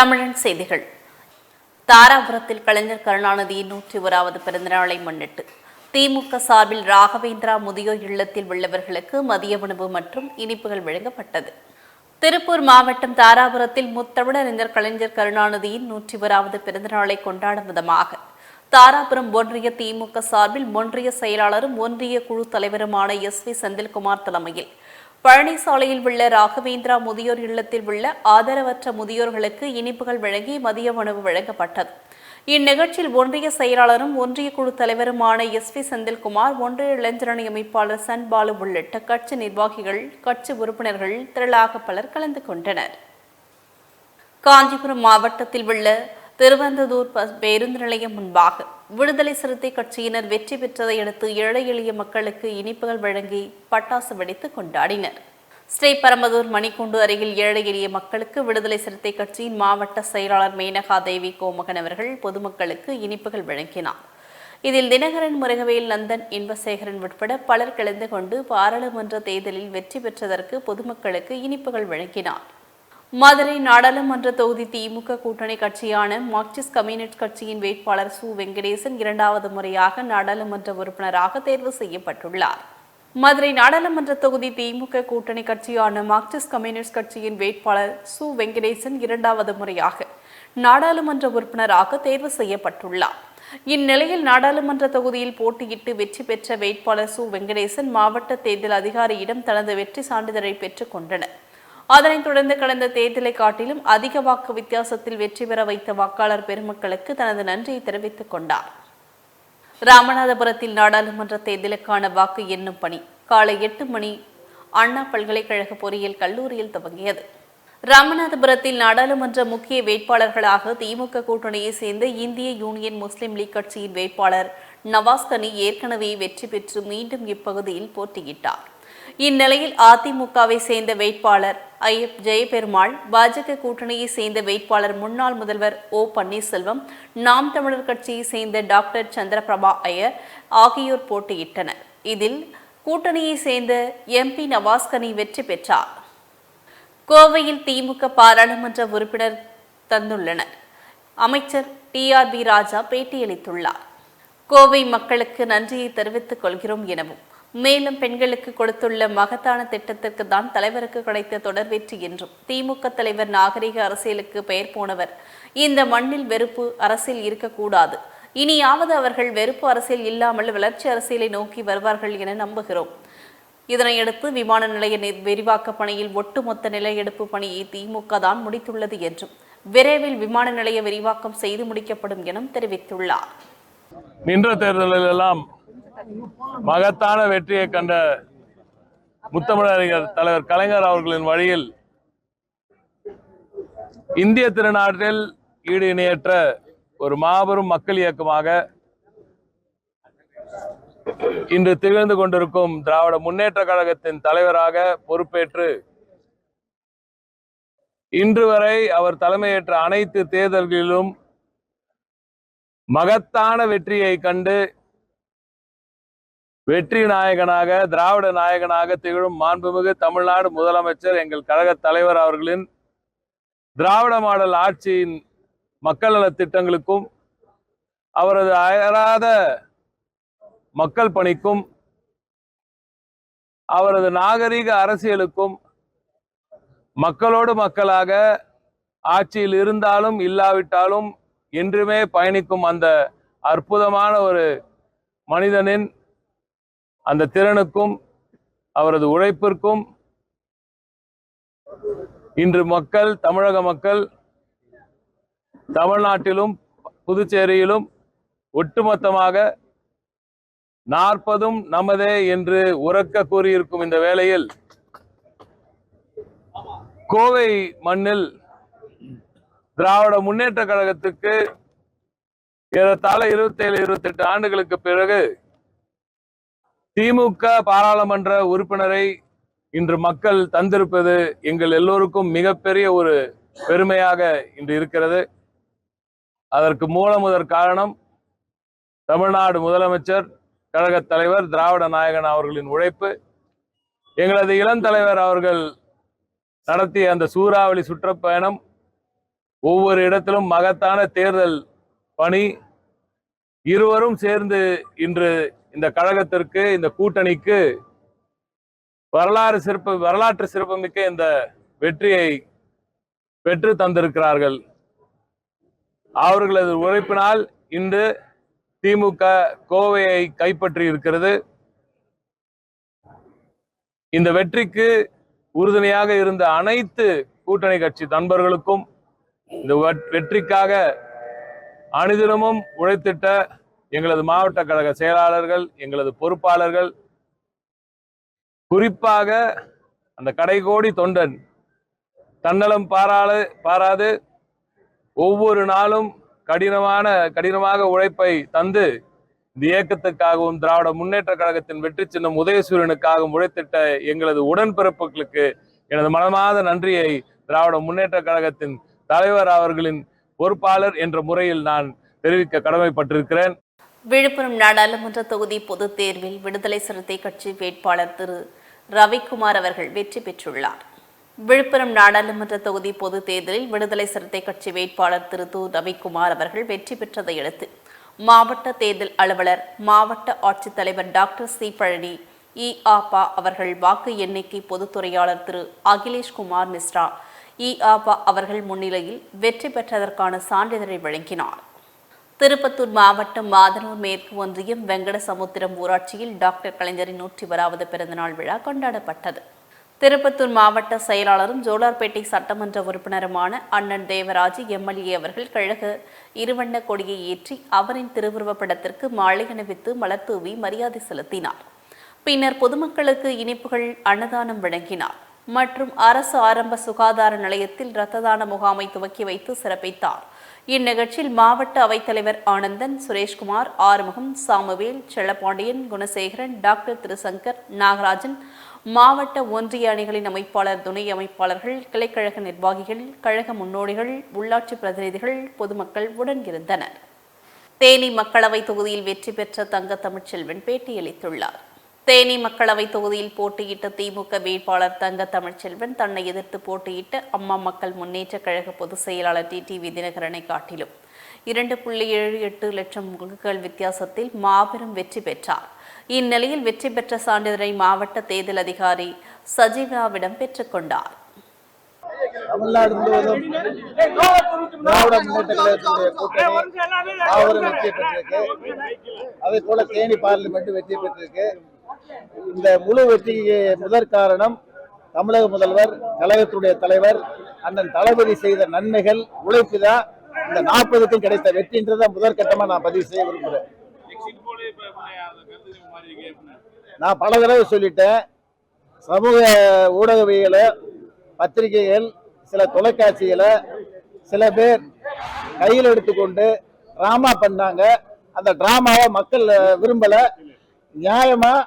தமிழன் செய்திகள். தாராபுரத்தில் கலைஞர் கருணாநிதியின் நூற்றி ஓராவது பிறந்தநாளை முன்னிட்டு திமுக சார்பில் ராகவேந்திரா முதியோர் இல்லத்தில் உள்ளவர்களுக்கு மதிய உணவு மற்றும் இனிப்புகள் வழங்கப்பட்டது. திருப்பூர் மாவட்டம் தாராபுரத்தில் முத்தமிழறிஞர் கலைஞர் கருணாநிதியின் நூற்றி ஓராவது பிறந்தநாளை கொண்டாடும் விதமாக தாராபுரம் ஒன்றிய திமுக சார்பில் ஒன்றிய செயலாளரும் ஒன்றிய குழு தலைவருமான எஸ் வி செந்தில்குமார் தலைமையில் பழனிசாலையில் உள்ள ராகவேந்திரா முதியோர் இல்லத்தில் உள்ள ஆதரவற்ற முதியோர்களுக்கு இனிப்புகள் வழங்கி மதிய உணவு வழங்கப்பட்டது. இந்நிகழ்ச்சியில் ஒன்றிய செயலாளரும் ஒன்றிய குழு தலைவருமான எஸ் வி செந்தில்குமார் ஒன்றிய இளைஞரணி அமைப்பாளர் சன் பாலு உள்ளிட்ட கட்சி நிர்வாகிகள் கட்சி உறுப்பினர்கள் திரளாக பலர் கலந்து கொண்டனர். காஞ்சிபுரம் மாவட்டத்தில் உள்ள திருவந்ததூர் பேருந்து நிலையம் முன்பாக விடுதலை சிறுத்தை கட்சியினர் வெற்றி பெற்றதை அடுத்து ஏழை எளிய மக்களுக்கு இனிப்புகள் வழங்கி பட்டாசு வெடித்து கொண்டாடினர். ஸ்ரீபெரும்புதூர் மணிக்கூண்டு அருகில் ஏழை எளிய மக்களுக்கு விடுதலை சிறுத்தை கட்சியின் மாவட்ட செயலாளர் மேனகா தேவி கோமகன் அவர்கள் பொதுமக்களுக்கு இனிப்புகள் வழங்கினார். இதில் தினகரன் முருகவேல் நந்தன் இன்பசேகரன் உட்பட பலர் கலந்து கொண்டு பாராளுமன்ற தேர்தலில் வெற்றி பெற்றதற்கு பொதுமக்களுக்கு இனிப்புகள் வழங்கினார். மதுரை நாடாளுமன்ற தொகுதி திமுக கூட்டணி கட்சியான மார்க்சிஸ்ட் கம்யூனிஸ்ட் கட்சியின் வேட்பாளர் சு. வெங்கடேசன் இரண்டாவது முறையாக நாடாளுமன்ற உறுப்பினராக தேர்வு செய்யப்பட்டுள்ளார். மதுரை நாடாளுமன்ற தொகுதி திமுக கூட்டணி கட்சியான மார்க்சிஸ்ட் கம்யூனிஸ்ட் கட்சியின் வேட்பாளர் சு. வெங்கடேசன் இரண்டாவது முறையாக நாடாளுமன்ற உறுப்பினராக தேர்வு செய்யப்பட்டுள்ளார். இந்நிலையில் நாடாளுமன்ற தொகுதியில் போட்டியிட்டு வெற்றி பெற்ற வேட்பாளர் சு. வெங்கடேசன் மாவட்ட தேர்தல் அதிகாரியிடம் தனது வெற்றி சான்றிதழை பெற்றுக் கொண்டனர். அதனைத் தொடர்ந்து கடந்த தேர்தலை காட்டிலும் அதிக வாக்கு வித்தியாசத்தில் வெற்றி பெற வைத்த வாக்காளர் பெருமக்களுக்கு தனது நன்றியை தெரிவித்துக் கொண்டார். ராமநாதபுரத்தில் நாடாளுமன்ற தேர்தலுக்கான வாக்கு எண்ணும் பணி காலை எட்டு மணி அண்ணா பல்கலைக்கழக பொறியியல் கல்லூரியில் துவங்கியது. ராமநாதபுரத்தில் நாடாளுமன்ற முக்கிய வேட்பாளர்களாக திமுக கூட்டணியை சேர்ந்த இந்திய யூனியன் முஸ்லிம் லீக் கட்சியின் வேட்பாளர் நவாஸ் கனி ஏற்கனவே வெற்றி பெற்று மீண்டும் இப்பகுதியில் போட்டியிட்டார். இந்நிலையில் அதிமுகவை சேர்ந்த வேட்பாளர் ஐயப் ஜெயபெருமாள் பாஜக கூட்டணியை சேர்ந்த வேட்பாளர் முன்னாள் முதல்வர் ஓ பன்னீர்செல்வம் நாம் தமிழர் கட்சியை சேர்ந்த டாக்டர் சந்திரபிரபா ஐயர் ஆகியோர் போட்டியிட்டனர். இதில் கூட்டணியை சேர்ந்த எம்பி நவாஸ்கனி வெற்றி பெற்றார். கோவையில் திமுக பாராளுமன்ற உறுப்பினர் தந்துள்ளனர். அமைச்சர் டி ஆர் பி ராஜா பேட்டியளித்துள்ளார். கோவை மக்களுக்கு நன்றியை தெரிவித்துக் கொள்கிறோம் எனவும் மேலும் பெண்களுக்கு கொடுத்துள்ள மகத்தான திட்டத்திற்கு தான் தலைவருக்கு கிடைத்த தொடர் வெற்றி என்றும். திமுக தலைவர் நாகரிக அரசியலுக்கு பெயர் போனவர். இந்த மண்ணில் வெறுப்பு அரசியல் இருக்கக்கூடாது. இனியாவது அவர்கள் வெறுப்பு அரசியல் இல்லாமல் வளர்ச்சி அரசியலை நோக்கி வருவார்கள் என நம்புகிறோம். இதனையடுத்து விமான நிலைய விரிவாக்க பணியில் ஒட்டுமொத்த நிலையெடுப்பு பணியை திமுக தான் முடித்துள்ளது என்றும். விரைவில் விமான நிலைய விரிவாக்கம் செய்து முடிக்கப்படும் எனவும் தெரிவித்துள்ளார். நின்ற தேர்தலில் எல்லாம் மகத்தான வெற்றியை கண்ட முத்தமிழறிஞர் தலைவர் கலைஞர் அவர்களின் வழியில் இந்திய திருநாட்டில் ஈடு இணையற்ற ஒரு மாபெரும் மக்கள் இயக்கமாக இன்று திகழ்ந்து கொண்டிருக்கும் திராவிட முன்னேற்ற கழகத்தின் தலைவராக பொறுப்பேற்று இன்று வரை அவர் தலைமையேற்ற அனைத்து தேர்தல்களிலும் மகத்தான வெற்றியை கண்டு வெற்றி நாயகனாக திராவிட நாயகனாக திகழும் மாண்புமிகு தமிழ்நாடு முதலமைச்சர் எங்கள் கழக தலைவர் அவர்களின் திராவிட மாடல் ஆட்சியின் மக்கள் நலத் திட்டங்களுக்கும் அவரது அயராத மக்கள் பணிக்கும் அவரது நாகரிக அரசியலுக்கும் மக்களோடு மக்களாக ஆட்சியில் இருந்தாலும் இல்லாவிட்டாலும் என்றுமே பயணிக்கும் அந்த அற்புதமான ஒரு மனிதனின் அந்த திறனுக்கும் அவரது உழைப்பிற்கும் இன்று மக்கள் தமிழக மக்கள் தமிழ்நாட்டிலும் புதுச்சேரியிலும் ஒட்டுமொத்தமாக நாற்பதும் நமதே என்று உறக்க கூறியிருக்கும் இந்த வேளையில் கோவை மண்ணில் திராவிட முன்னேற்ற கழகத்துக்கு ஏறத்தாழ இருபத்தேழு இருபத்தெட்டு ஆண்டுகளுக்கு பிறகு திமுக பாராளுமன்ற உறுப்பினரை இன்று மக்கள் தந்திருப்பது எங்கள் எல்லோருக்கும் மிகப்பெரிய ஒரு பெருமையாக இன்று இருக்கிறது. அதற்கு மூலமுதற் காரணம் தமிழ்நாடு முதலமைச்சர் கழகத் தலைவர் திராவிட நாயகன் அவர்களின் உழைப்பு. எங்களது இளம் தலைவர் அவர்கள் நடத்திய அந்த சூறாவளி சுற்றுப்பயணம் ஒவ்வொரு இடத்திலும் மகத்தான தேர்தல் பணி. இருவரும் சேர்ந்து இன்று இந்த கழகத்திற்கு இந்த கூட்டணிக்கு வரலாறு சிறப்பு வரலாற்று சிறப்புமிக்க இந்த வெற்றியை பெற்று தந்திருக்கிறார்கள். அவர்களது உழைப்பினால் இன்று திமுக கோவையை கைப்பற்றி இருக்கிறது. இந்த வெற்றிக்கு உறுதுணையாக இருந்த அனைத்து கூட்டணி கட்சி நண்பர்களுக்கும் இந்த வெற்றிக்காக அனுதினமும் உழைத்திட்ட எங்களது மாவட்ட கழக செயலாளர்கள் எங்களது பொறுப்பாளர்கள் குறிப்பாக அந்த கடைகோடி தொண்டன் தன்னலம் பாராது பாராது ஒவ்வொரு நாளும் கடினமான கடினமாக உழைப்பை தந்து இந்த இயக்கத்துக்காகவும் திராவிட முன்னேற்ற கழகத்தின் வெற்றி சின்னம் உதயசூரியனுக்காகவும் உழைத்திட்ட எங்களது உடன்பிறப்புகளுக்கு எனது மனமாத நன்றியை திராவிட முன்னேற்ற கழகத்தின் தலைவர் அவர்களின் பொறுப்பாளர் என்ற முறையில் நான் தெரிவிக்க கடமைப்பட்டிருக்கிறேன். விழுப்புரம் நாடாளுமன்ற தொகுதி பொதுத் தேர்வில் விடுதலை சிறுத்தை கட்சி வேட்பாளர் திரு. ரவிக்குமார் அவர்கள் வெற்றி பெற்றுள்ளார். விழுப்புரம் நாடாளுமன்ற தொகுதி பொதுத் தேர்தலில் விடுதலை சிறுத்தை கட்சி வேட்பாளர் திரு. து. ரவிக்குமார் அவர்கள் வெற்றி பெற்றதை அடுத்து மாவட்ட தேர்தல் அலுவலர் மாவட்ட ஆட்சித்தலைவர் டாக்டர் சி. பழனி இ. ஆபா அவர்கள் வாக்கு எண்ணிக்கை பொதுத்துறையாளர் திரு. அகிலேஷ்குமார் மிஸ்ரா இ. ஆபா அவர்கள் முன்னிலையில் வெற்றி பெற்றதற்கான சான்றிதழை வழங்கினார். திருப்பத்தூர் மாவட்டம் மாதனூர் மேற்கு ஒன்றியம் வெங்கடசமுத்திரம் ஊராட்சியில் டாக்டர் கலைஞரின் நூற்றி ஓராவது பிறந்தநாள் விழா கொண்டாடப்பட்டது. திருப்பத்தூர் மாவட்ட செயலாளரும் ஜோலார்பேட்டை சட்டமன்ற உறுப்பினருமான அண்ணன் தேவராஜ் எம்எல்ஏ அவர்கள் கழக இருவண்ண கொடியை ஏற்றி அவரின் திருவுருவப் படத்திற்கு மாலை அணிவித்து மலர் தூவி மரியாதை செலுத்தினார். பின்னர் பொதுமக்களுக்கு இனிப்புகள் அன்னதானம் வழங்கினார் மற்றும் அரசு ஆரம்ப சுகாதார நிலையத்தில் இரத்த தான முகாமை துவக்கி வைத்து சிறப்பித்தார். இந்நிகழ்ச்சியில் மாவட்ட அவைத்தலைவர் ஆனந்தன் சுரேஷ்குமார் ஆறுமுகம் சாமுவேல் செல்லப்பாண்டியன் குணசேகரன் டாக்டர் திருசங்கர் நாகராஜன் மாவட்ட ஒன்றிய அணிகளின் அமைப்பாளர் துணை அமைப்பாளர்கள் கிளைக்கழக நிர்வாகிகள் கழக முன்னோடிகள் உள்ளாட்சி பிரதிநிதிகள் பொதுமக்கள் உடன் இருந்தனர். தேனி மக்களவை தொகுதியில் வெற்றி பெற்ற தங்க தமிழ்ச்செல்வன் பேட்டியளித்துள்ளார். தேனி மக்களவை தொகுதியில் போட்டியிட்ட திமுக வேட்பாளர் தங்க தமிழ்ச்செல்வன் தன்னை எதிர்த்து போட்டியிட்ட அம்மா மக்கள் முன்னேற்ற கழக பொதுச் செயலாளர் டி டி வி தினகரனை காட்டிலும். இரண்டு புள்ளி ஏழு எட்டு லட்சம் வாக்குகள் வித்தியாசத்தில் மாபெரும் வெற்றி பெற்றார். இந்நிலையில் வெற்றி பெற்ற சான்றிதழை மாவட்ட தேர்தல் அதிகாரி சஜீவாவிடம் பெற்றுக்கொண்டார் தமிழ்நாடு முழுவதும் திராவிட முன்னேற்ற கழகத்தினுடைய கூட்டணி மாபெரும் வெற்றி பெற்றிருக்கு. அதே போல தேனி பார்லிமெண்ட் வெற்றி பெற்றிருக்கு. இந்த முழு வெற்றிக்கு முதற் காரணம் தமிழக முதல்வர் கழகத்துடைய தலைவர் அண்ணன் தளபதி செய்த நன்மைகள் உழைப்பு தான் இந்த நாற்பதுக்கும் கிடைத்த வெற்றின்றத முதற்கட்டமா நான் பதிவு செய்ய விரும்புகிறேன் நான் பல தடவை சொல்லிட்டேன் சமூக ஊடகவியலை பத்திரிகைகள் சில தொலைக்காட்சிகளை சில பேர் கையில் எடுத்துக்கொண்டு ட்ராமா பண்ணாங்க. அந்த ட்ராமாவை மக்கள் விரும்பலை. நியாயமாக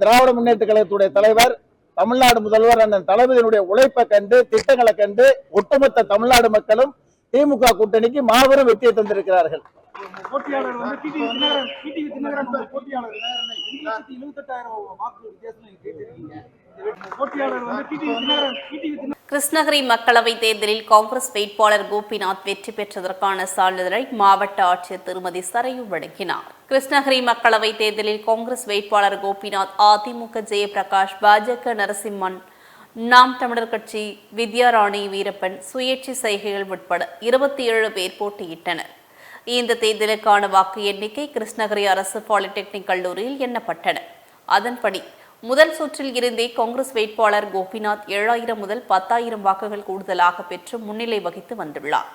திராவிட முன்னேற்ற கழகத்துடைய தலைவர் தமிழ்நாடு முதல்வர் அண்ணன் தளபதியினுடைய உழைப்பை கண்டு திட்டங்களை கண்டு ஒட்டுமொத்த தமிழ்நாடு மக்களும் திமுக கூட்டணிக்கு மாபெரும் வெற்றியை தந்திருக்கிறார்கள். போட்டியாளர் கிருஷ்ணகிரி மக்களவைத் தேர்தலில் காங்கிரஸ் வேட்பாளர் கோபிநாத் வெற்றி பெற்றதற்கான சான்றிதழை மாவட்ட ஆட்சியர் திருமதி சரையு வழங்கினார். கிருஷ்ணகிரி மக்களவைத் தேர்தலில் காங்கிரஸ் வேட்பாளர் கோபிநாத் அதிமுக ஜெயபிரகாஷ் பாஜக நரசிம்மன் நாம் தமிழர் கட்சி வித்யாராணி வீரப்பன் சுயேட்சை செய்கைகள் உட்பட இருபத்தி ஏழு பேர் போட்டியிட்டனர். இந்த தேர்தலுக்கான வாக்கு எண்ணிக்கை கிருஷ்ணகிரி அரசு பாலிடெக்னிக் கல்லூரியில் எண்ணப்பட்டன. அதன்படி முதல் சுற்றில் இருந்தே காங்கிரஸ் வேட்பாளர் கோபிநாத் ஏழாயிரம் முதல் பத்தாயிரம் வாக்குகள் கூடுதலாக பெற்று முன்னிலை வகித்து வந்துள்ளார்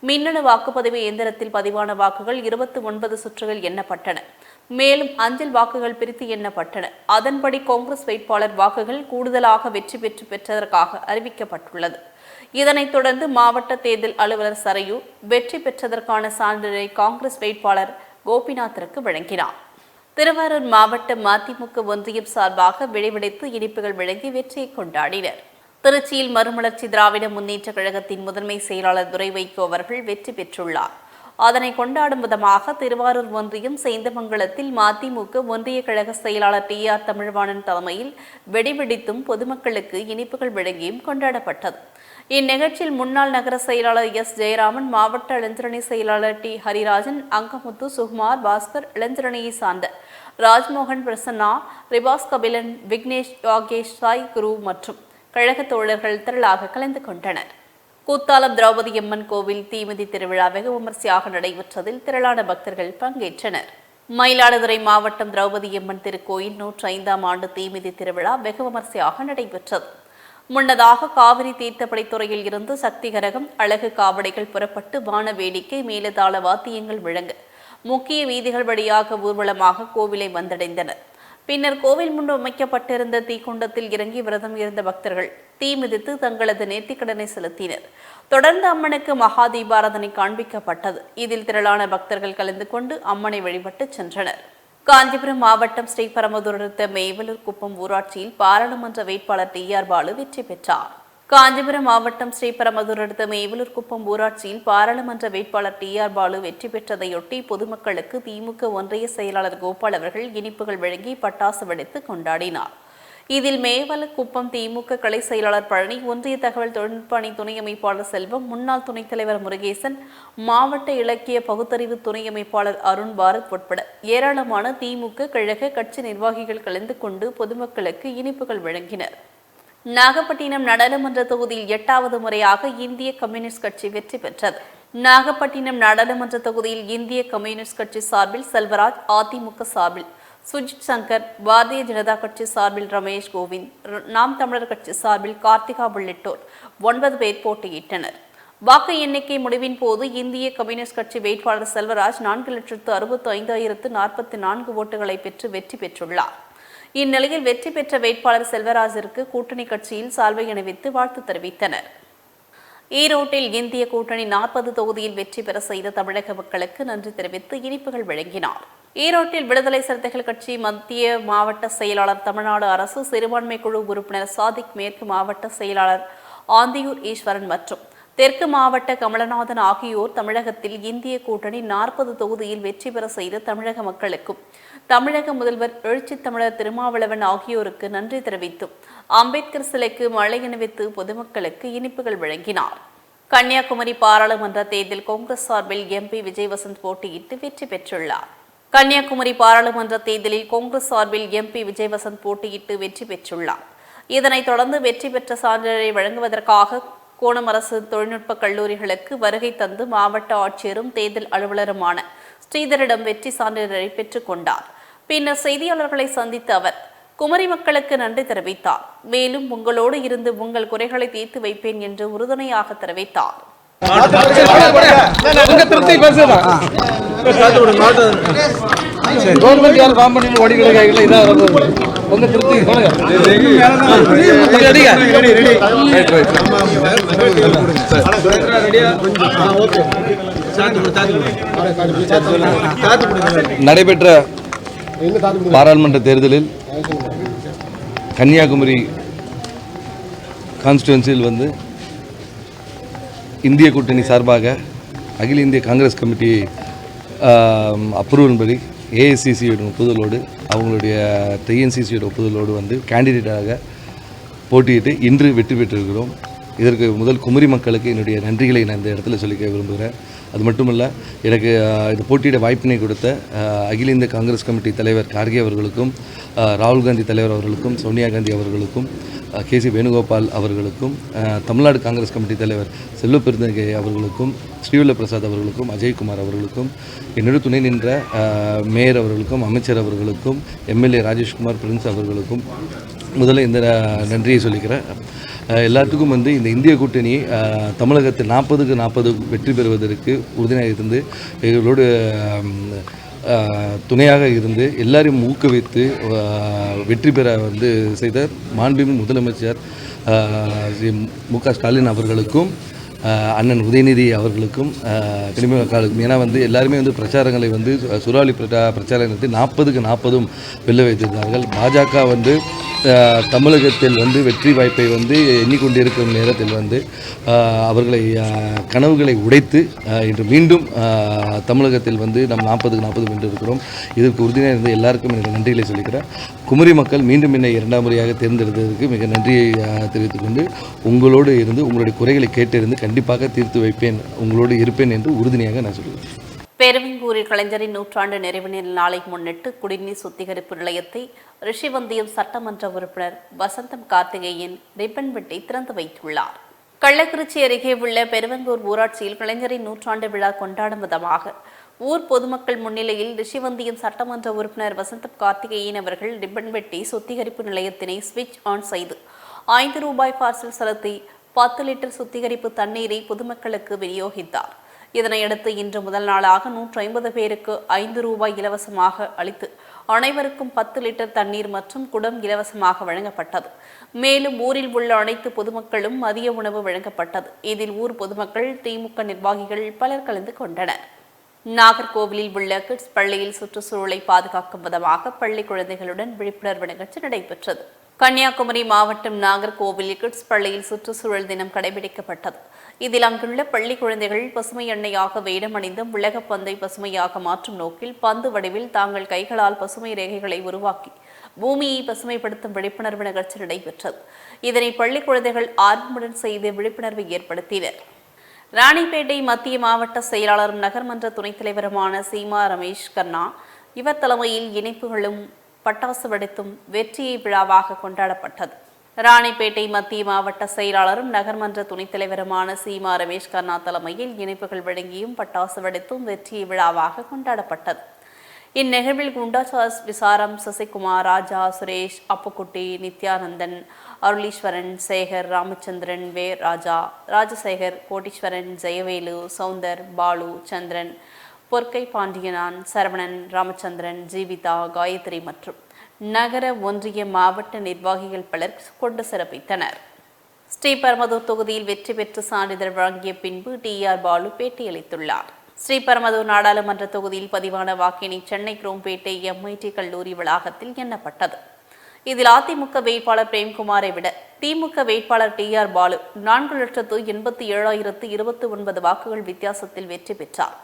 மின்னணு வாக்குப்பதிவு இயந்திரத்தில் பதிவான வாக்குகள் இருபத்தி ஒன்பது சுற்றுகள் எண்ணப்பட்டன. மேலும் அஞ்சல் வாக்குகள் பிரித்து எண்ணப்பட்டன. அதன்படி காங்கிரஸ் வேட்பாளர் வாக்குகள் கூடுதலாக வெற்றி பெற்று பெற்றதற்காக அறிவிக்கப்பட்டுள்ளது. இதனைத் தொடர்ந்து மாவட்ட தேர்தல் அலுவலர் சரையு வெற்றி பெற்றதற்கான சான்றிதழை காங்கிரஸ் வேட்பாளர் கோபிநாத்திற்கு வழங்கினார். திருவாரூர் மாவட்ட மதிமுக ஒன்றியம் சார்பாக விளைவிடைத்து இனிப்புகள் வழங்கி வெற்றியை கொண்டாடினர். திருச்சியில் மறுமலர்ச்சி திராவிட முன்னேற்ற கழகத்தின் முதன்மை செயலாளர் துரை வைகோ அவர்கள் வெற்றி பெற்றுள்ளார். அதனை கொண்டாடும் விதமாக திருவாரூர் ஒன்றியம் சேந்தமங்கலத்தில் மதிமுக ஒன்றிய கழக செயலாளர் டி ஆர் தமிழ்வாணன் தலைமையில் வெடிவெடித்தும் பொதுமக்களுக்கு இனிப்புகள் வழங்கியும் கொண்டாடப்பட்டது. இந்நிகழ்ச்சியில் முன்னாள் நகர செயலாளர் எஸ். ஜெயராமன் மாவட்ட இளைஞரணி செயலாளர் டி. ஹரிராஜன் அங்கமுத்து சுகுமார் பாஸ்கர் இளைஞரணியை சார்ந்த ராஜ்மோகன் பிரசன்னா ரிபாஸ் கபிலன் விக்னேஷ் யோகேஷ் சாய் குரு மற்றும் கழக தோழர்கள் திரளாக கலந்து கொண்டனர். கூத்தாலம் திரௌபதி அம்மன் கோவில் தீமிதி திருவிழா வெகு விமர்சையாக நடைபெற்றதில் திரளான பக்தர்கள் பங்கேற்றனர். மயிலாடுதுறை மாவட்டம் திரௌபதி அம்மன் திருக்கோயில் நூற்றி ஐந்தாம் ஆண்டு தீமிதி திருவிழா வெகு விமர்சையாக நடைபெற்றது. முன்னதாக காவிரி தீர்த்தப்படைத்துறையில் இருந்து சக்தி கரகம் அழகு காவடைகள் புறப்பட்டு வான வேடிக்கை மேலதாள வாத்தியங்கள் விளங்க முக்கிய வீதிகள் வழியாக ஊர்வலமாக கோவிலை வந்தடைந்தனர். பின்னர் கோவில் முன்பு அமைக்கப்பட்டிருந்த தீக்குண்டத்தில் இறங்கி விரதம் இருந்த பக்தர்கள் தீ மிதித்து தங்களது நேர்த்திக்கடனை செலுத்தினர். தொடர்ந்து அம்மனுக்கு மகா தீபாராதனை காண்பிக்கப்பட்டது. இதில் திரளான பக்தர்கள் கலந்து கொண்டு அம்மனை வழிபட்டு சென்றனர். காஞ்சிபுரம் மாவட்டம் ஸ்ரீபரமதுர அடுத்த மேவலூர் குப்பம் ஊராட்சியில் பாராளுமன்ற வேட்பாளர் டி ஆர் பாலு வெற்றி பெற்றார். காஞ்சிபுரம் மாவட்டம் ஸ்ரீபரமதுர அடுத்த மேவலூர் குப்பம் ஊராட்சியில் பாராளுமன்ற வேட்பாளர் டி ஆர் பாலு வெற்றி பெற்றதையொட்டி பொதுமக்களுக்கு திமுக ஒன்றிய செயலாளர் கோபால் அவர்கள் இனிப்புகள் வழங்கி பட்டாசு வெடித்து கொண்டாடினார். இதில் மேவல குப்பம் திமுக கலை செயலாளர் பழனி ஒன்றிய தகவல் தொழில்நுட்ப அணி துணை அமைப்பாளர் செல்வம் முன்னாள் துணைத் தலைவர் முருகேசன் மாவட்ட இலக்கிய பகுத்தறிவு துணை அமைப்பாளர் அருண் பாரத் உட்பட ஏராளமான திமுக கழக கட்சி நிர்வாகிகள் கலந்து கொண்டு பொதுமக்களுக்கு இனிப்புகள் வழங்கினர். நாகப்பட்டினம் நாடாளுமன்ற தொகுதியில் எட்டாவது முறையாக இந்திய கம்யூனிஸ்ட் கட்சி வெற்றி பெற்றது. நாகப்பட்டினம் நாடாளுமன்ற தொகுதியில் இந்திய கம்யூனிஸ்ட் கட்சி சார்பில் செல்வராஜ் அதிமுக சார்பில் சுஜித் சங்கர் பாரதிய ஜனதா கட்சி சார்பில் ரமேஷ் கோவிந்த் நாம் தமிழர் கட்சி சார்பில் கார்த்திகா உள்ளிட்டோர் ஒன்பது பேர் போட்டியிட்டனர். வாக்கு எண்ணிக்கை முடிவின் போது இந்திய கம்யூனிஸ்ட் கட்சி வேட்பாளர் செல்வராஜ் நான்கு லட்சத்து அறுபத்தி ஐந்தாயிரத்து நாற்பத்தி நான்கு ஓட்டுகளை பெற்று வெற்றி பெற்றுள்ளார். இந்நிலையில் வெற்றி பெற்ற வேட்பாளர் செல்வராஜிற்கு கூட்டணி கட்சியில் சால்வை அணிவித்து வாழ்த்து தெரிவித்தனர். ஈரோட்டில் இந்திய கூட்டணி நாற்பது தொகுதியில் வெற்றி பெற செய்த தமிழக மக்களுக்கு நன்றி தெரிவித்து இனிப்புகள் வழங்கினார். ஈரோட்டில் விடுதலை சிறுத்தைகள் கட்சி மத்திய மாவட்ட செயலாளர் தமிழ்நாடு அரசு சிறுபான்மை குழு உறுப்பினர் சாதிக் மேற்கு மாவட்ட செயலாளர் ஆந்தியூர் ஈஸ்வரன் மற்றும் தெற்கு மாவட்ட கமலநாதன் ஆகியோர் தமிழகத்தில் இந்திய கூட்டணி நாற்பது தொகுதியில் வெற்றி பெற செய்த தமிழக மக்களுக்கும் தமிழக முதல்வர் எழுச்சி தமிழர் திருமாவளவன் ஆகியோருக்கு நன்றி தெரிவித்தும். அம்பேத்கர் சிலைக்கு மழை அணிவித்து பொதுமக்களுக்கு இனிப்புகள் வழங்கினார். கன்னியாகுமரி பாராளுமன்ற தேர்தல் காங்கிரஸ் சார்பில் எம்பி விஜய் வசந்த் போட்டியிட்டு வெற்றி பெற்றுள்ளார். கன்னியாகுமரி பாராளுமன்ற தேர்தலில் காங்கிரஸ் சார்பில் எம்பி விஜய் வசந்த் போட்டியிட்டு வெற்றி பெற்றுள்ளார். இதனைத் தொடர்ந்து வெற்றி பெற்ற சான்றிதழை வழங்குவதற்காக கோணம் அரசு தொழில்நுட்ப கல்லூரிகளுக்கு வருகை தந்து மாவட்ட ஆட்சியரும் தேர்தல் அலுவலருமான ஸ்ரீதரிடம் வெற்றி சான்றிதழை பெற்றுக் கொண்டார். பின்னர் செய்தியாளர்களை சந்தித்த அவர் குமரி மக்களுக்கு நன்றி தெரிவித்தார். மேலும் உங்களோடு இருந்து உங்கள் குறைகளை தீர்த்து வைப்பேன் என்று உறுதுணையாக தெரிவித்தார். கவர்மெண்ட் ஃபார்ம் இதாக உங்க திருப்தி சொல்லுங்க நடைபெற்ற பாராளுமன்ற தேர்தலில் கன்னியாகுமரி கான்ஸ்டுவன்சியில் வந்து இந்திய கூட்டணி சார்பாக அகில இந்திய காங்கிரஸ் கமிட்டி அப்ரூவல் படி ஏஐசிசியோட ஒப்புதலோடு அவங்களுடைய டிஎன்சிசியோட ஒப்புதலோடு வந்து கேண்டிடேட்டாக போட்டியிட்டு இன்று வெற்றி பெற்றிருக்கிறோம். இதற்கு முதல் குமரி மக்களுக்கு என்னுடைய நன்றிகளை நான் இந்த இடத்துல சொல்லிக்க விரும்புகிறேன். அது மட்டும் இல்லை எனக்கு இந்த இது போட்டியிட வாய்ப்பினை கொடுத்த அகில இந்திய காங்கிரஸ் கமிட்டி தலைவர் கார்கே அவர்களுக்கும் ராகுல் காந்தி தலைவர் அவர்களுக்கும் சோனியா காந்தி அவர்களுக்கும் கே சி வேணுகோபால் அவர்களுக்கும் தமிழ்நாடு காங்கிரஸ் கமிட்டி தலைவர் செல்வ பெருந்தகை அவர்களுக்கும் ஸ்ரீவில்ல பிரசாத் அவர்களுக்கும் அஜய்குமார் அவர்களுக்கும் என்னோட துணை நின்ற மேயர் அவர்களுக்கும் அமைச்சர் அவர்களுக்கும் எம்எல்ஏ ராஜேஷ்குமார் பிரின்ஸ் அவர்களுக்கும் முதல்ல இந்த நன்றியை சொல்லிக்கிறேன். எல்லாத்துக்கும் வந்து இந்த இந்திய கூட்டணி தமிழகத்தில் நாற்பதுக்கு நாற்பது வெற்றி பெறுவதற்கு உறுதுணையாக இருந்து இவர்களோடு துணையாக இருந்து எல்லாரையும் ஊக்குவித்து வெற்றி பெற வந்து செய்த மாண்புமிகு முதலமைச்சர் ஸ்ரீ மு க ஸ்டாலின் அவர்களுக்கும் அண்ணன் உதயநிதி அவர்களுக்கும் அஹ், கனிம காலுக்கும். ஏன்னா வந்து எல்லாருமே வந்து பிரச்சாரங்களை வந்து சு- பிரச்சா பிரச்சாரம் நடத்தி நாற்பதுக்கு நாற்பதும் வெல்ல வைத்திருந்தார்கள். பாஜக வந்து தமிழகத்தில் வந்து வெற்றி வாய்ப்பை வந்து எண்ணிக்கொண்டிருக்கும் நேரத்தில் வந்து அவர்களை கனவுகளை உடைத்து இன்று மீண்டும் தமிழகத்தில் வந்து நம் நாற்பதுக்கு நாற்பது வென்று இருக்கிறோம் இதற்கு உறுதியாக இருந்த எல்லாருக்கும் எனக்கு நன்றிகளை சொல்லிக்கிறேன். குமரி மக்கள் மீண்டும் என்னை இரண்டாம் முறையாக தேர்ந்தெடுத்ததற்கு மிக நன்றியை தெரிவித்துக் கொண்டு உங்களோடு இருந்து உங்களுடைய குறைகளை கேட்டிருந்து கண்டிப்பாக தீர்த்து வைப்பேன் உங்களோடு இருப்பேன் என்று உறுதுணையாக நான் சொல்கிறேன். பெருவெங்கூரில் கலைஞரின் நூற்றாண்டு நிறைவு நாளை முன்னிட்டு குடிநீர் சுத்திகரிப்பு நிலையத்தை ரிஷிவந்தியம் சட்டமன்ற உறுப்பினர் வசந்தம் கார்த்திகேயன் ரிப்பன் வெட்டி திறந்து வைத்துள்ளார். கள்ளக்குறிச்சி அருகே உள்ள பெருவெங்கூர் ஊராட்சியில் கலைஞரின் நூற்றாண்டு விழா கொண்டாடும் விதமாக ஊர் பொதுமக்கள் முன்னிலையில் ரிஷிவந்தியம் சட்டமன்ற உறுப்பினர் வசந்தம் கார்த்திகேயன் அவர்கள் ரிப்பன் வெட்டி சுத்திகரிப்பு நிலையத்தினை ஸ்விட்ச் ஆன் செய்து ஐந்து ரூபாய் பார்சல் செலுத்தி பத்து லிட்டர் சுத்திகரிப்பு தண்ணீரை பொதுமக்களுக்கு விநியோகித்தார். இதனையடுத்து இன்று முதல் நாளாக நூற்று ஐம்பது பேருக்கு ஐந்து ரூபாய் இலவசமாக அளித்து அனைவருக்கும் பத்து லிட்டர் தண்ணீர் மற்றும் குடம் இலவசமாக வழங்கப்பட்டது. மேலும் ஊரில் உள்ள அனைத்து பொதுமக்களும் மதிய உணவு வழங்கப்பட்டது. இதில் ஊர் பொதுமக்கள் திமுக நிர்வாகிகள் பலர் கலந்து கொண்டனர். நாகர்கோவிலில் உள்ள கிட்ஸ் பள்ளியில் சுற்றுச்சூழலை பாதுகாக்கும் விதமாக பள்ளி குழந்தைகளுடன் விழிப்புணர்வு நிகழ்ச்சி நடைபெற்றது. கன்னியாகுமரி மாவட்டம் நாகர்கோவிலில் கிட்ஸ் பள்ளியில் சுற்றுச்சூழல் தினம் கடைபிடிக்கப்பட்டது. இதில் அங்குள்ள பள்ளி குழந்தைகள் பசுமை எண்ணெயாக வேடமணிந்தும் உலக பந்தை பசுமையாக மாற்றும் நோக்கில் பந்து வடிவில் தாங்கள் கைகளால் பசுமை ரேகைகளை உருவாக்கி பூமியை பசுமைப்படுத்தும் விழிப்புணர்வு நிகழ்ச்சி நடைபெற்றது. இதனை பள்ளி குழந்தைகள் ஆர்வமுடன் செய்து விழிப்புணர்வை ஏற்படுத்தினர். ராணிப்பேட்டை மத்திய மாவட்ட செயலாளரும் நகர்மன்ற துணைத் தலைவருமான சீமா ரமேஷ் கண்ணா இவர் தலைமையில் இணைப்புகளும் பட்டாசு வெடித்தும் வெற்றியை விழாவாக கொண்டாடப்பட்டது. ராணிப்பேட்டை மத்திய மாவட்ட செயலாளரும் நகர்மன்ற துணைத் தலைவருமான சீமா ரமேஷ் கர்ணா தலைமையில் இணைப்புகள் வழங்கியும் பட்டாசு வெடித்தும் வெற்றி விழாவாக கொண்டாடப்பட்டது. இந்நிகழ்வில் குண்டாசாஸ் விசாரம் சசிகுமார் ராஜா சுரேஷ் அப்புக்குட்டி நித்யானந்தன் அருளீஸ்வரன் சேகர் ராமச்சந்திரன் வே ராஜா ராஜசேகர் கோட்டீஸ்வரன் ஜெயவேலு சவுந்தர் பாலு சந்திரன் பொற்கை பாண்டியனான் சரவணன் ராமச்சந்திரன் ஜீவிதா காயத்ரி மற்றும் நகர ஒன்றிய மாவட்ட நிர்வாகிகள் பலர் கொண்டு சிறப்பித்தனர். ஸ்ரீபெரும்புதூர் தொகுதியில் வெற்றி பெற்று சான்றிதழ் வழங்கிய பின்பு டி ஆர் பாலு பேட்டியளித்துள்ளார். ஸ்ரீபரமதூர் நாடாளுமன்ற தொகுதியில் பதிவான வாக்கினை சென்னை குரோம்பேட்டை எம்ஐடி கல்லூரி வளாகத்தில் எண்ணப்பட்டது. இதில் அதிமுக வேட்பாளர் பிரேம்குமாரை விட திமுக வேட்பாளர் டி ஆர் பாலு நான்கு லட்சத்து எண்பத்தி ஏழாயிரத்து இருபத்தி ஒன்பது வாக்குகள் வித்தியாசத்தில் வெற்றி பெற்றார்.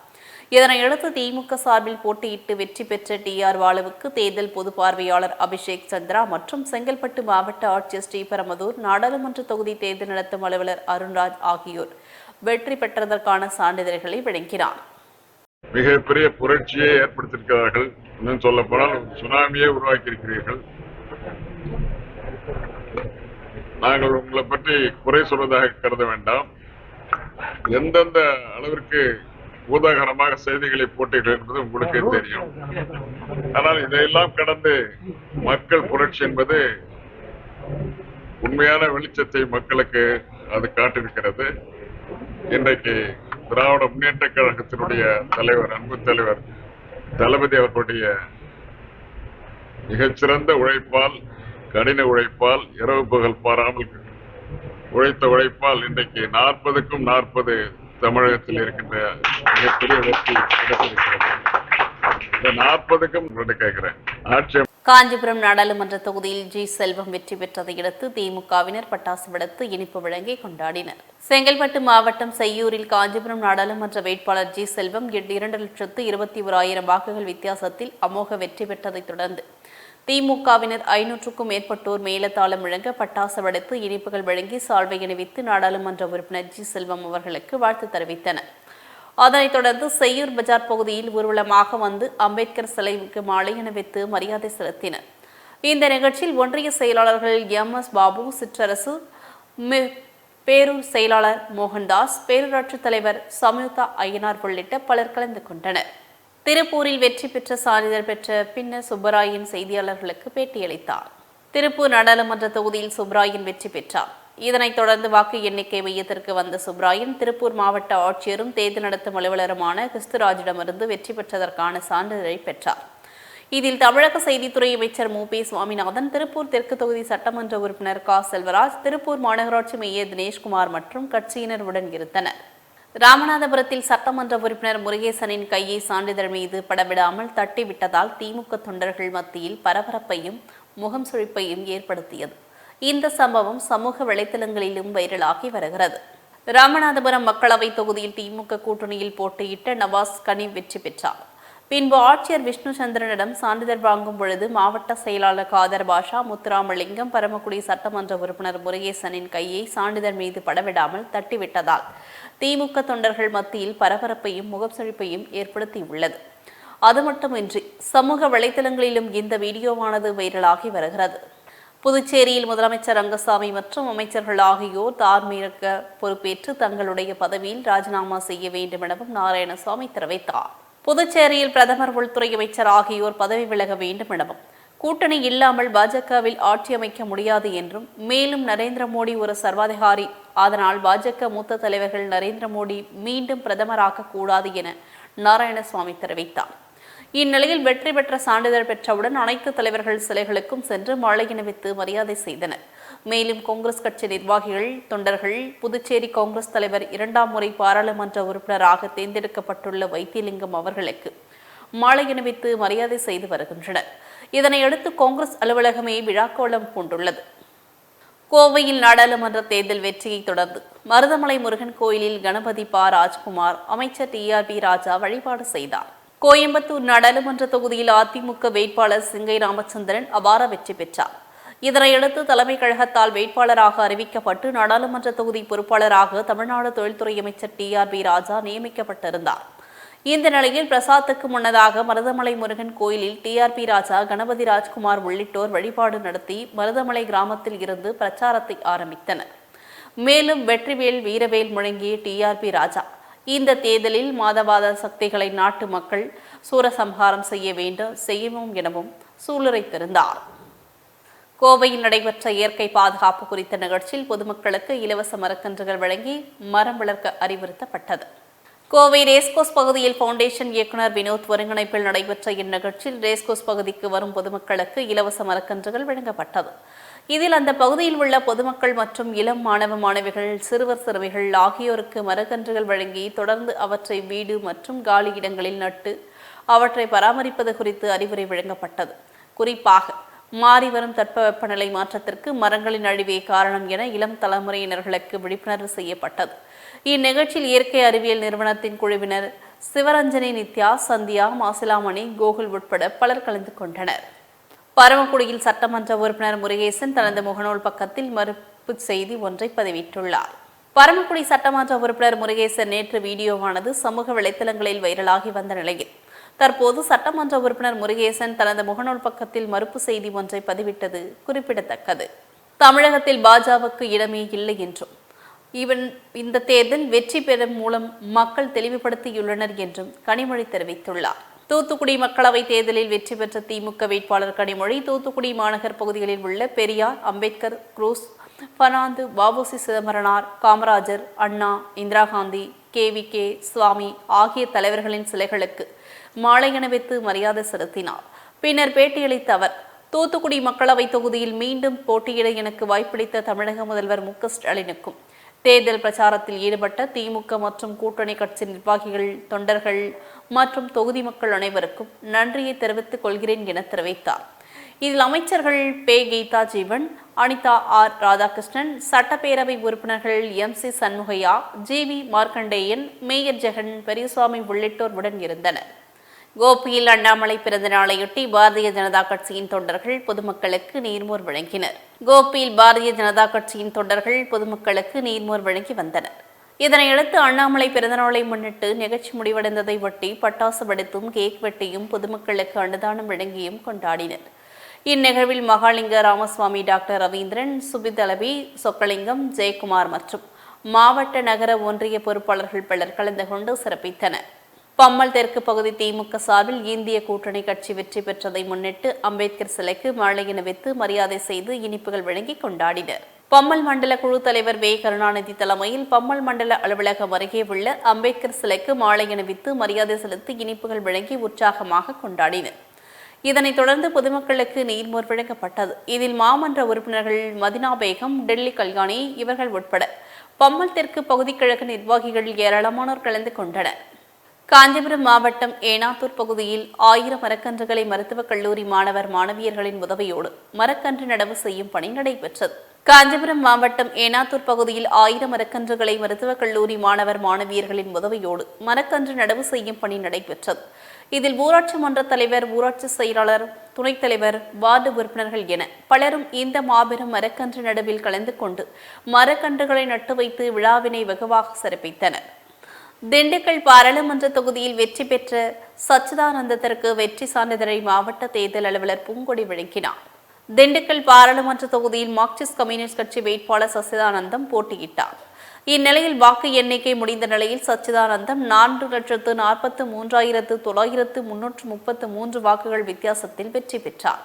இதனையடுத்து திமுக சார்பில் போட்டியிட்டு வெற்றி பெற்ற டி ஆர் வாலுவுக்கு தேர்தல் பொது பார்வையாளர் அபிஷேக் சந்திரா மற்றும் செங்கல்பட்டு மாவட்ட ஆட்சியர் ஸ்ரீபெரும்புதூர் நாடாளுமன்ற தொகுதி தேர்தல் நடத்தும் அலுவலர் அருண்ராஜ் ஆகியோர் வெற்றி பெற்றதற்கான சான்றிதழ்களை வழங்கினார். மிகப்பெரிய புரட்சியை ஏற்படுத்தியிருக்கிறார்கள் இன்னும் சொல்ல போனால் சுனாமியை உருவாக்கி இருக்கிறீர்கள் நாங்கள் உங்களை பற்றி குறை சொல்வதாக கருத வேண்டாம். எந்தெந்த அளவிற்கு பூதாகரமாக செய்திகளை போட்டீர்கள் என்பது உங்களுக்கே தெரியும். ஆனால் இதையெல்லாம் கடந்து மக்கள் புரட்சி என்பது உண்மையான வெளிச்சத்தை மக்களுக்கு அது காட்டிருக்கிறது இன்றைக்கு திராவிட முன்னேற்ற கழகத்தினுடைய தலைவர் அன்பு தலைவர் தளபதி அவர்களுடைய மிகச்சிறந்த உழைப்பால் கடின உழைப்பால் இரவு பகல் பாராமல் உழைத்த உழைப்பால் இன்றைக்கு நாற்பதுக்கும் நாற்பது தமிழகத்தில் இருக்கின்ற மிகப்பெரிய வெற்றி கிடைத்திருக்கிறது. நாற்பதுக்கும் கேட்கிறேன். ஆட்சி காஞ்சிபுரம் நாடாளுமன்ற தொகுதியில் ஜி செல்வம் வெற்றி பெற்றதை அடுத்து திமுகவினர் பட்டாசு வெடித்து இனிப்பு வழங்கி கொண்டாடினர். செங்கல்பட்டு மாவட்டம் செய்யூரில் காஞ்சிபுரம் நாடாளுமன்ற வேட்பாளர் ஜி செல்வம் இரண்டு லட்சத்து இருபத்தி ஓராயிரம் வாக்குகள் வித்தியாசத்தில் அமோக வெற்றி பெற்றதைத் தொடர்ந்து திமுகவினர் ஐநூற்றுக்கும் மேற்பட்டோர் மேலத்தாளம் முழங்க பட்டாசு வெடித்து இனிப்புகள் வழங்கி சால்வை அணிவித்து நாடாளுமன்ற உறுப்பினர் ஜி செல்வம் அவர்களுக்கு வாழ்த்து தெரிவித்தனர். அதனைத் தொடர்ந்து செய்யூர் பஜார் பகுதியில் ஊர்வலமாக வந்து அம்பேத்கர் சிலைக்கு மாலை அணிவித்து மரியாதை செலுத்தினர். இந்த நிகழ்ச்சியில் ஒன்றிய செயலாளர்கள் எம். எஸ். பாபு சிற்றரசு பேரூர் செயலாளர் மோகன்தாஸ் பேரூராட்சித் தலைவர் சம்யுக்தா ஐயனார் உள்ளிட்ட பலர் கலந்து கொண்டனர். திருப்பூரில் வெற்றி பெற்ற சான்றிதழ் பெற்ற பின்னர் சுப்பராயன் செய்தியாளர்களுக்கு பேட்டியளித்தார். திருப்பூர் நாடாளுமன்ற தொகுதியில் சுப்ராயன் வெற்றி பெற்றார். இதனைத் தொடர்ந்து வாக்கு எண்ணிக்கை மையத்திற்கு வந்த சுப்ராயன் திருப்பூர் மாவட்ட ஆட்சியரும் தேர்தல் நடத்தும் அலுவலருமான கிறிஸ்துராஜிடமிருந்து வெற்றி பெற்றதற்கான சான்றிதழை பெற்றார். இதில் தமிழக செய்தித்துறை அமைச்சர் மு. பி. சுவாமிநாதன் திருப்பூர் தெற்கு தொகுதி சட்டமன்ற உறுப்பினர் கா. செல்வராஜ் திருப்பூர் மாநகராட்சி மேயர் தினேஷ்குமார் மற்றும் கட்சியினர் உடன் இருந்தனர். ராமநாதபுரத்தில் சட்டமன்ற உறுப்பினர் முருகேசனின் கையை சான்றிதழ் மீது படவிடாமல் தட்டிவிட்டதால் திமுக தொண்டர்கள் மத்தியில் பரபரப்பையும் முகம் சுழிப்பையும் ஏற்படுத்தியது. இந்த சம்பவம் சமூக வலைதளங்களிலும் வைரலாகி வருகிறது. ராமநாதபுரம் மக்களவை தொகுதியில் திமுக கூட்டணியில் போட்டியிட்ட நவாஸ் கனி வெற்றி பெற்றார். பின்பு ஆட்சியர் விஷ்ணு சந்திரனிடம் சான்றிதழ் வாங்கும் பொழுது மாவட்ட செயலாளர் காதர் பாஷா முத்துராமலிங்கம் பரமக்குடி சட்டமன்ற உறுப்பினர் முருகேசனின் கையை சான்றிதழ் மீது படவிடாமல் தட்டிவிட்டதால் திமுக தொண்டர்கள் மத்தியில் பரபரப்பையும் முகச்சொழிப்பையும் ஏற்படுத்தியுள்ளது. அது மட்டுமின்றி சமூக வலைதளங்களிலும் இந்த வீடியோவானது வைரலாகி வருகிறது. புதுச்சேரியில் முதலமைச்சர் ரங்கசாமி மற்றும் அமைச்சர்கள் ஆகியோர் தார்மீக பொறுப்பேற்று தங்களுடைய பதவியில் ராஜினாமா செய்ய வேண்டும் எனவும் நாராயணசாமி தெரிவித்தார். புதுச்சேரியில் பிரதமர் உள்துறை அமைச்சர் ஆகியோர் பதவி விலக வேண்டும் எனவும் கூட்டணி இல்லாமல் பாஜகவில் ஆட்சி அமைக்க முடியாது என்றும் மேலும் நரேந்திர மோடி ஒரு சர்வாதிகாரி அதனால் பாஜக மூத்த தலைவர்கள் நரேந்திர மோடி மீண்டும் பிரதமராக கூடாது என நாராயணசுவாமி தெரிவித்தார். இந்நிலையில் வெற்றி பெற்ற சான்றிதழ் பெற்றவுடன் அனைத்து தலைவர்கள் சிலைகளுக்கும் சென்று மாலை அணிவித்து மரியாதை செய்தனர். மேலும் காங்கிரஸ் கட்சி நிர்வாகிகள் தொண்டர்கள் புதுச்சேரி காங்கிரஸ் தலைவர் இரண்டாம் முறை பாராளுமன்ற உறுப்பினராக தேர்ந்தெடுக்கப்பட்டுள்ள வைத்தியலிங்கம் அவர்களுக்கு மாலை அணிவித்து மரியாதை செய்து வருகின்றனர். இதனையடுத்து காங்கிரஸ் அலுவலகமே விழாக்கோலம் பூண்டுள்ளது. கோவையில் நாடாளுமன்ற தேர்தல் வெற்றியை தொடர்ந்து மருதமலை முருகன் கோயிலில் கணபதி பா ராஜ்குமார் அமைச்சர் டி ஆர் பி ராஜா வழிபாடு செய்தார். கோயம்புத்தூர் நாடாளுமன்ற தொகுதியில் அதிமுக வேட்பாளர் சிங்கை ராமச்சந்திரன் அபார வெற்றி பெற்றார். இதனையடுத்து தலைமை கழகத்தால் வேட்பாளராக அறிவிக்கப்பட்டு நாடாளுமன்ற தொகுதி பொறுப்பாளராக தமிழ்நாடு தொழில்துறை அமைச்சர் டி ஆர் பி ராஜா நியமிக்கப்பட்டிருந்தார். இந்த நிலையில் பிரசாத்துக்கு முன்னதாக மருதமலை முருகன் கோயிலில் டிஆர்பி ராஜா கணபதி ராஜ்குமார் உள்ளிட்டோர் வழிபாடு நடத்தி மருதமலை கிராமத்தில் இருந்து பிரச்சாரத்தை ஆரம்பித்தனர். மேலும் வெற்றிவேல் வீரவேல் முழங்கிய டிஆர்பி ராஜா இந்த தேர்தலில் மாதவாத சக்திகளை நாட்டு மக்கள் சூரசம்ஹாரம் செய்ய வேண்டும் செய்யவும் எனவும் சூளுரைத்திருந்தார். கோவையில் நடைபெற்ற இயற்கை பாதுகாப்பு குறித்த நிகழ்ச்சியில் பொதுமக்களுக்கு இலவச மரக்கன்றுகள் வழங்கி மரம் வளர்க்க அறிவுறுத்தப்பட்டது. கோவை ரேஸ்கோஸ் பகுதியில் ஃபவுண்டேஷன் இயக்குனர் வினோத் ஒருங்கிணைப்பில் நடைபெற்ற இந்நிகழ்ச்சியில் ரேஸ்கோஸ் பகுதிக்கு வரும் பொதுமக்களுக்கு இலவச மரக்கன்றுகள் வழங்கப்பட்டது. இதில் அந்த பகுதியில் உள்ள பொதுமக்கள் மற்றும் இளம் மாணவ மாணவிகள் சிறுவர் சிறுமிகள் ஆகியோருக்கு மரக்கன்றுகள் வழங்கி தொடர்ந்து அவற்றை வீடு மற்றும் காலி இடங்களில் நட்டு அவற்றை பராமரிப்பது குறித்து அறிவுரை வழங்கப்பட்டது. குறிப்பாக மாறி வரும் தட்பவெப்பநிலை மாற்றத்திற்கு மரங்களின் அழிவே காரணம் என இளம் தலைமுறையினர்களுக்கு விழிப்புணர்வு செய்யப்பட்டது. இந்நிகழ்ச்சியில் இயற்கை அறிவியல் நிறுவனத்தின் குழுவினர் சிவரஞ்சனி நித்யா சந்தியா மாசிலாமணி கோகுல் உட்பட பலர் கலந்து கொண்டனர். பரமக்குடியில் சட்டமன்ற உறுப்பினர் முருகேசன் தனது முகநூல் பக்கத்தில் மறுப்பு செய்தி ஒன்றை பதிவிட்டுள்ளார். பரமக்குடி சட்டமன்ற உறுப்பினர் முருகேசன் நேற்று வீடியோவானது சமூக வலைத்தளங்களில் வைரலாகி வந்த நிலையில் தற்போது சட்டமன்ற உறுப்பினர் முருகேசன் தனது முகநூல் பக்கத்தில் மறுப்பு செய்தி ஒன்றை பதிவிட்டது குறிப்பிடத்தக்கது. தமிழகத்தில் பாஜகவுக்கு இடமே இல்லை என்றும் இவன் இந்த தேர்தல் வெற்றி பெறும் மூலம் மக்கள் தெளிவுபடுத்தியுள்ளனர் என்றும் கனிமொழி தெரிவித்துள்ளார். தூத்துக்குடி மக்களவைத் தேர்தலில் வெற்றி பெற்ற திமுக வேட்பாளர் கனிமொழி தூத்துக்குடி மாநகர் பகுதிகளில் உள்ள Periyar Ambedkar Cruz Fernando பாபுசி Chidambaranar Kamarajar Anna Indira Gandhi K V K Swamy ஆகிய தலைவர்களின் சிலைகளுக்கு மாலை அணிவித்து மரியாதை செலுத்தினார். பின்னர் பேட்டியளித்த அவர் தூத்துக்குடி மக்களவைத் தொகுதியில் மீண்டும் போட்டியிட எனக்கு வாய்ப்பளித்த தமிழக முதல்வர் மு க ஸ்டாலினுக்கும் தேர்தல் பிரச்சாரத்தில் ஈடுபட்ட திமுக மற்றும் கூட்டணி கட்சி நிர்வாகிகள் தொண்டர்கள் மற்றும் தொகுதி மக்கள் அனைவருக்கும் நன்றியை தெரிவித்துக் கொள்கிறேன் என தெரிவித்தார். இதில் அமைச்சர்கள் பே கீதா ஜீவன் அனிதா ஆர் ராதாகிருஷ்ணன் சட்டப்பேரவை உறுப்பினர்கள் M C Shanmugaiah G V Markandeyan mayor Jegan Periyasamy உள்ளிட்டோர் உடன் இருந்தனர். கோபியில் அண்ணாமலை பிறந்த நாளையொட்டி பாரதிய ஜனதா கட்சியின் தொண்டர்கள் பொதுமக்களுக்கு நீர்மோர் வழங்கினர். கோபியில் பாரதிய ஜனதா கட்சியின் தொண்டர்கள் பொதுமக்களுக்கு நீர்மோர் வழங்கி வந்தனர். இதனையடுத்து அண்ணாமலை பிறந்தநாளை முன்னிட்டு நிகழ்ச்சி முடிவடைந்ததை ஒட்டி பட்டாசு வெடித்தும் கேக் வெட்டியும் பொதுமக்களுக்கு அன்னதானம் வழங்கியும் கொண்டாடினர். இந்நிகழ்வில் மகாலிங்க ராமசுவாமி டாக்டர் ரவீந்திரன் சுபிதளவி சொக்கலிங்கம் ஜெயக்குமார் மற்றும் மாவட்ட நகர ஒன்றிய பொறுப்பாளர்கள் பலர் கலந்து கொண்டு சிறப்பித்தனர். பம்மல் தெற்கு பகுதி திமுக சார்பில் இந்திய கூட்டணி கட்சி வெற்றி பெற்றதை முன்னிட்டு அம்பேத்கர் சிலைக்கு மாலை அணிவித்து மரியாதை செய்து இனிப்புகள் வழங்கி கொண்டாடினர். பம்மல் மண்டல குழு தலைவர் வே. கருணாநிதி தலைமையில் பம்மல் மண்டல அலுவலகம் அருகே உள்ள அம்பேத்கர் சிலைக்கு மாலை அணிவித்து மரியாதை செலுத்தி இனிப்புகள் வழங்கி உற்சாகமாக கொண்டாடினர். இதனைத் தொடர்ந்து பொதுமக்களுக்கு நீர்மோர் வழங்கப்பட்டது இதில் மாமன்ற உறுப்பினர்கள் மதினா பேகம் டெல்லி கல்யாணி இவர்கள் உட்பட பம்மல் தெற்கு பகுதி கிழக்கு நிர்வாகிகள் ஏராளமானோர் கலந்து கொண்டனர். காஞ்சிபுரம் மாவட்டம் ஏனாத்தூர் பகுதியில் ஆயிரம் மரக்கன்றுகளை மருத்துவக் கல்லூரி மாணவர் மாணவியர்களின் உதவியோடு மரக்கன்று நடவு செய்யும் பணி நடைபெற்றது. காஞ்சிபுரம் மாவட்டம் ஏனாத்தூர் பகுதியில் ஆயிரம் மரக்கன்றுகளை மருத்துவக் கல்லூரி மாணவர் மாணவியர்களின் உதவியோடு மரக்கன்று நடவு செய்யும் பணி நடைபெற்றது. இதில் ஊராட்சி மன்ற தலைவர் ஊராட்சி செயலாளர் துணைத் தலைவர் வார்டு உறுப்பினர்கள் என பலரும் இந்த மாபெரும் மரக்கன்று நடுவில் கலந்து கொண்டு மரக்கன்றுகளை நட்டு வைத்து விழாவினை வெகுவாக சிறப்பித்தனர். திண்டுக்கல் பாராளுமன்ற தொகுதியில் வெற்றி பெற்ற சச்சிதானந்தத்திற்கு வெற்றி சான்றிதழை மாவட்ட தேர்தல் அலுவலர் பூங்கொடி வழங்கினார். திண்டுக்கல் பாராளுமன்ற தொகுதியில் மார்க்சிஸ்ட் கம்யூனிஸ்ட் கட்சி வேட்பாளர் சசிதானந்தம் போட்டியிட்டார். இந்நிலையில் வாக்கு எண்ணிக்கை முடிந்த நிலையில் சச்சிதானந்தம் நான்கு லட்சத்து நாற்பத்து மூன்றாயிரத்து தொள்ளாயிரத்து முன்னூற்று முப்பத்து மூன்று வாக்குகள் வித்தியாசத்தில் வெற்றி பெற்றார்.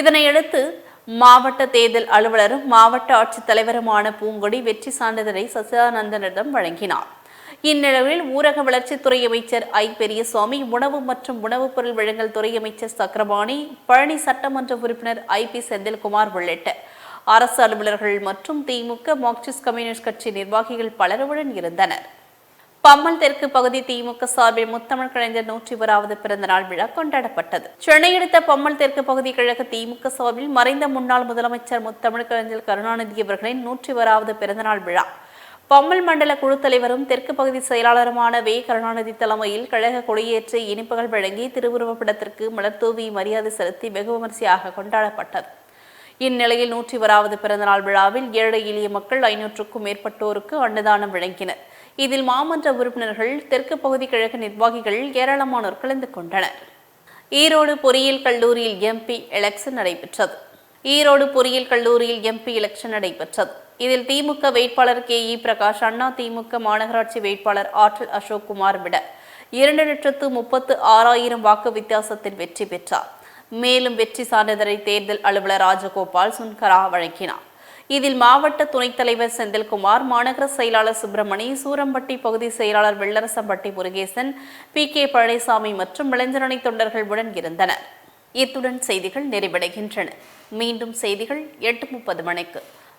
இதனையடுத்து மாவட்ட தேர்தல் அலுவலரும் மாவட்ட ஆட்சித்தலைவருமான பூங்கொடி வெற்றி சான்றிதழை சச்சிதானந்தனிடம் வழங்கினார். இந்நிலையில் ஊரக வளர்ச்சித்துறை அமைச்சர் ஐ. பெரியசுவாமி உணவு மற்றும் உணவுப் பொருள் வழங்கல் துறை அமைச்சர் சக்கரபாணி பழனி சட்டமன்ற உறுப்பினர் ஐ. பி. செந்தில்குமார் உள்ளிட்ட அரசு அலுவலர்கள் மற்றும் திமுக மார்க்சிஸ்ட் கம்யூனிஸ்ட் கட்சி நிர்வாகிகள் பலருடன் இருந்தனர். பம்மல் தெற்கு பகுதி திமுக சார்பில் முத்தமிழ் கலைஞர் நூற்றி ஓராவது பிறந்த நாள் விழா கொண்டாடப்பட்டது. சென்னை அடுத்த பம்மல் தெற்கு பகுதி கழக திமுக சார்பில் மறைந்த முன்னாள் முதலமைச்சர் முத்தமிழ் கலைஞர் கருணாநிதி அவர்களின் நூற்றி ஓராவது பிறந்தநாள் விழா. பம்மல் மண்டல குழு தலைவரும் தெற்கு பகுதி செயலாளருமான வே. கருணாநிதி தலைமையில் கழக கொடியேற்றி இனிப்புகள் வழங்கி திருவுருவப்படத்திற்கு மலர்தூவி மரியாதை செலுத்தி வெகு விமரிசையாக கொண்டாடப்பட்டது. இந்நிலையில் நூற்றி ஓராவது பிறந்தநாள் விழாவில் ஏழை எளிய மக்கள் ஐநூற்றுக்கும் மேற்பட்டோருக்கு அன்னதானம் வழங்கினர். இதில் மாமன்ற உறுப்பினர்கள் தெற்கு பகுதி கழக நிர்வாகிகள் ஏராளமானோர் கலந்து கொண்டனர். ஈரோடு பொறியியல் கல்லூரியில் எம்பி எலெக்ஷன் நடைபெற்றது. ஈரோடு பொறியியல் கல்லூரியில் எம்பி எலெக்ஷன் நடைபெற்றது. இதில் திமுக வேட்பாளர் கே இ பிரகாஷ் அண்ணா திமுக மாநகராட்சி வேட்பாளர் ஆற்றல் அசோக் குமார் விட இரண்டு லட்சத்து முப்பத்து ஆறாயிரம் வாக்கு வித்தியாசத்தில் வெற்றி பெற்றார். மேலும் வெற்றி சான்றிதழை தேர்தல் அலுவலர் ராஜகோபால் சுன்கரா வழங்கினார். இதில் மாவட்ட துணைத் தலைவர் செந்தில்குமார் மாநகர செயலாளர் சுப்பிரமணி சூரம்பட்டி பகுதி செயலாளர் வெள்ளரசம்பட்டி முருகேசன் பி. கே. பழனிசாமி மற்றும் இளைஞரணி தொண்டர்களுடன் இருந்தனர். இத்துடன் செய்திகள் நிறைவடைகின்றன. மீண்டும் செய்திகள் எட்டு முப்பது மணிக்கு.